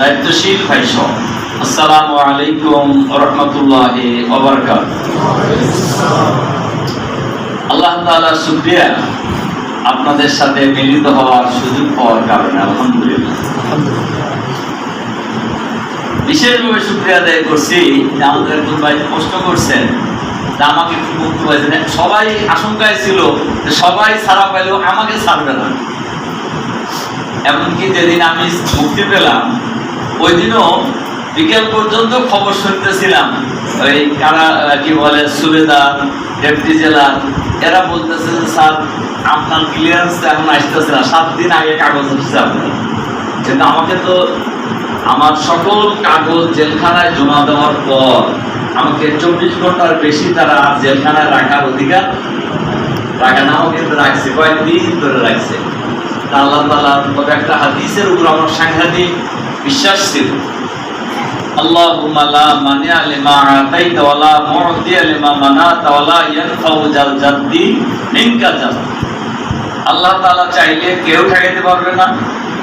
দায়িত্বশীল ভাই সব আসসালামু আলাইকুম রহমতুল্লাহ আল্লাহ তাআলা শুকরিয়া আপনাদের সাথে মিলিত হওয়ার সুযোগ পাওয়ার কারণে, আলহামদুলিল্লাহ। বিশেষভাবে শুক্রিয়া আদায় করছি। যে আমাদের একজন ভাই প্রশ্ন করছেন যে আমাকে একটু মুক্তি পাইছেন সবাই আশঙ্কায় ছিল যে সবাই ছাড়া পাইলেও আমাকে ছাড়বে না। এমনকি যেদিন আমি মুক্তি পেলাম ওই দিনও বিকেল পর্যন্ত খবর শুনতেছিলাম। ওই কারা কি বলে সুবেদার ডেপুটি জেলার এরা বলতেছে যে, স্যার, আপনার ক্লিয়ারেন্স এখন আসতেছে না। সাত দিন আগে কাগজ হচ্ছে আপনার। কিন্তু আমাকে তো আমার সকল কাগজ জেলখানায় জমা দেওয়ার পর আমাকে চব্বিশ ঘণ্টার বেশি তারা জেলখানায় রাখার অধিকার রাখা নাও কিন্তু রাখছে, কয়েকদিন ধরে রাখছে। তা আল্লাহ তালা একটা হাদিসের উপর আমার সাংঘাতিক বিশ্বাস ছিল। জাল। আল্লাহ চাইলে কেউ পারবে না,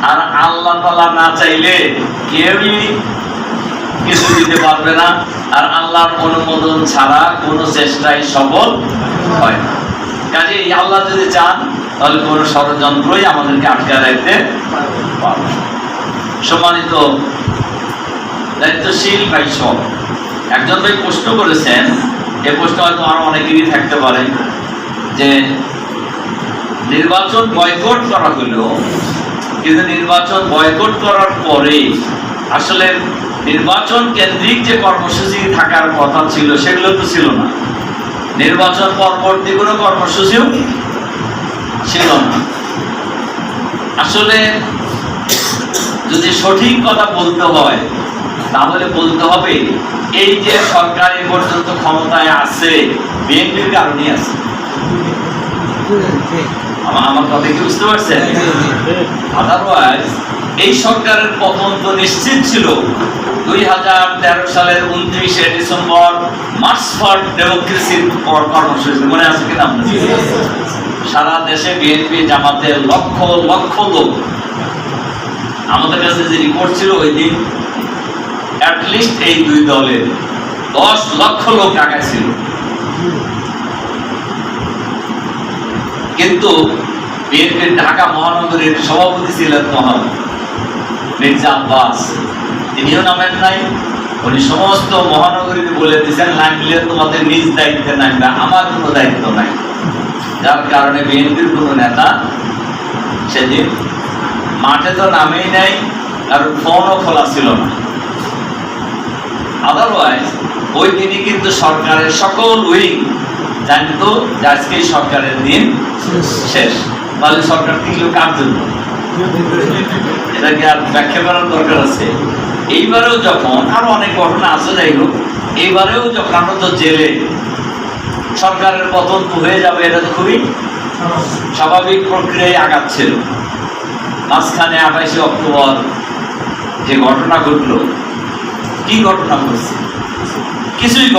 আর আল্লাহ না চাইলে কেউই কিছু দিতে পারবে না, আর আল্লাহর অনুমোদন ছাড়া কোনো চেষ্টাই সফল হয় না। কাজে আল্লাহ যদি চান, তাহলে কোনো ষড়যন্ত্রই আমাদেরকে আটকে রাখতে পারবে সম্মানিত দায়িত্বশীল ভাই সব। একজন ভাই প্রশ্ন করেছেন, এ প্রশ্ন হয়তো আরও অনেকেরই থাকতে পারে, যে নির্বাচন বয়কট করা হলো কিন্তু নির্বাচন বয়কট করার পরে আসলে নির্বাচন কেন্দ্রিক যে কর্মসূচি থাকার কথা ছিল, সেগুলো তো ছিল না। নির্বাচন পরবর্তী কোনো কর্মসূচিও ছিল না। আসলে যদি সঠিক কথা বলতে হয়, তাহলে বলতে হবে, এই যে সরকার এ পর্যন্ত ক্ষমতায় আছে, বিএনপির কারণেই আছে। আমার কথা কি বুঝতে পারছেন? আদারওয়াইজ এই সরকারের পতন তো নিশ্চিত ছিল। দুই হাজার তেরো সালের উনত্রিশে ডিসেম্বর মার্চ ফর ডেমোক্রেসির কর্মসূচি মনে আছে কিনা? সারা দেশে বিএনপি জামাতের লক্ষ লক্ষ লোক আমাদের কাছে যে রিপোর্ট ছিল ওই দিন এই দুই দলের দশ লক্ষ লোক টাকা ছিল। কিন্তু বিএনপির ঢাকা মহানগরীর সভাপতি ছিলেন মহান মির্জা আব্বাস। তিনিও নামেন নাই, উনি সমস্ত মহানগরীতে বলে দিয়েছেন, নামলে তোমাদের নিজ দায়িত্বে নামবে, আমার কোনো দায়িত্ব নাই। যার কারণে বিএনপির কোনো নেতা সেদিন মাঠে তো নামেই নাই আর ফোনও খোলা ছিল না। আদারওয়াইজ ওই দিনই কিন্তু সরকারের সকল উইং জানতো যে আজকে সরকারের দিন শেষ। তাহলে সরকার টিকলো কার জন্য? এটা কি আর ব্যাখ্যা করার দরকার আছে? এইবারেও যখন আরও অনেক ঘটনা আছে যাই হোক এইবারেও যখন আমরা তো জেলে সরকারের পতন হয়ে যাবে এটা তো খুবই স্বাভাবিক। প্রক্রিয়ায় আগাচ্ছিল মাঝখানে আঠাশে অক্টোবর যে ঘটনা ঘটল কি ঘটনা ঘটছে? কিছুই